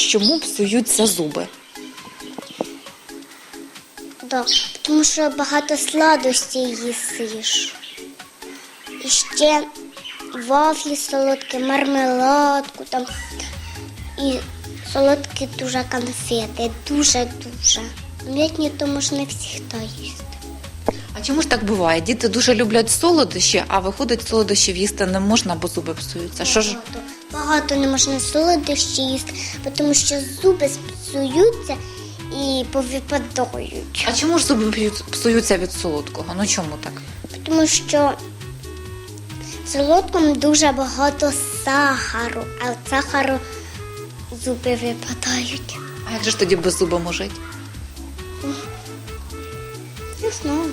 Чому псуються зуби? Да, тому що багато сладостей їсиш. І ще вафлі солодкі, мармеладку там. І солодкі дуже конфети, дуже-дуже. Літні то можна завжди їсти. А чому ж так буває? Діти дуже люблять солодощі, а виходить, солодощів їсти не можна, бо зуби псуються. Що ж Багато, не можна солодощі їсти, тому що зуби псуються і повипадають. а чому ж зуби псуються від солодкого? Ну чому так? Тому що в солодкому дуже багато сахару, а від сахару зуби випадають. А як же ж тоді без зубом жити? Не знаю.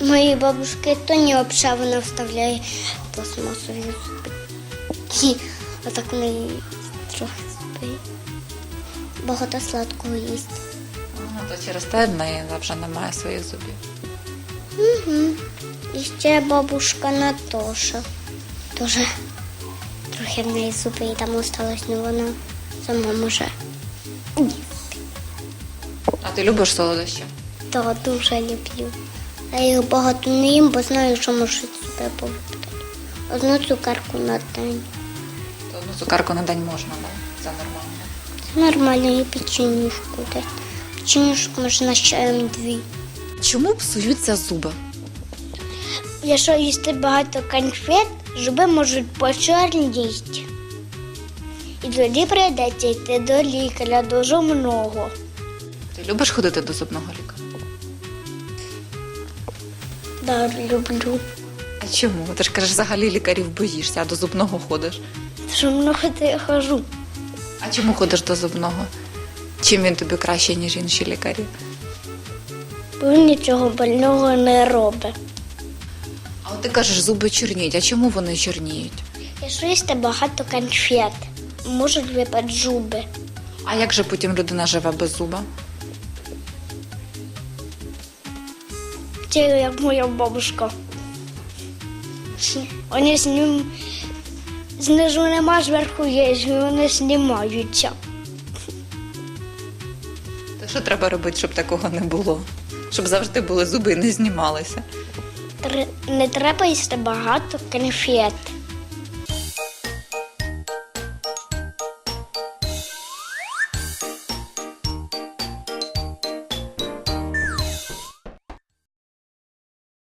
Моїй бабушки то не взагалі вона вставляє пластмасові зуби. І отак в трохи зуби. Багато сладкого їсть. Ну, то через те в неї вже немає своїх зубів. Угу. І ще бабушка Натоша. Тоже трохи в неї зуби і там осталось, але вона сама може. А ти любиш солодощі? То дуже люблю. Я їх багато не їм, бо знаю, що можуть себе повипадати. Одну цукерку на день. Одну цукерку на день можна, да? це нормально. Це нормально, і печенюшку десь. Печенюшку можна з чаєм дві. Чому псуються зуби? Якщо їсти багато конфет, зуби можуть почорніти. І тоді прийдеться йти до лікаря до зубного. Ти любиш ходити до зубного лікаря? Да, люблю. А чому? Ти ж кажеш, взагалі лікарів боїшся, а до зубного ходиш. То я хожу. А чому ходиш до зубного? Чим він тобі краще, ніж інші лікарі? Бо він нічого больного не робить. А от ти кажеш, зуби чорніють. А чому вони чорніють? Якщо їсти багато конфет, можуть випати зуби. А як же потім людина живе без зуба? Це як моя бабушка. Вони з ним знизу нема, зверху є, і вони знімаються. То що треба робити, щоб такого не було? Щоб завжди були зуби і не знімалися. Тр- Не треба їсти багато конфет.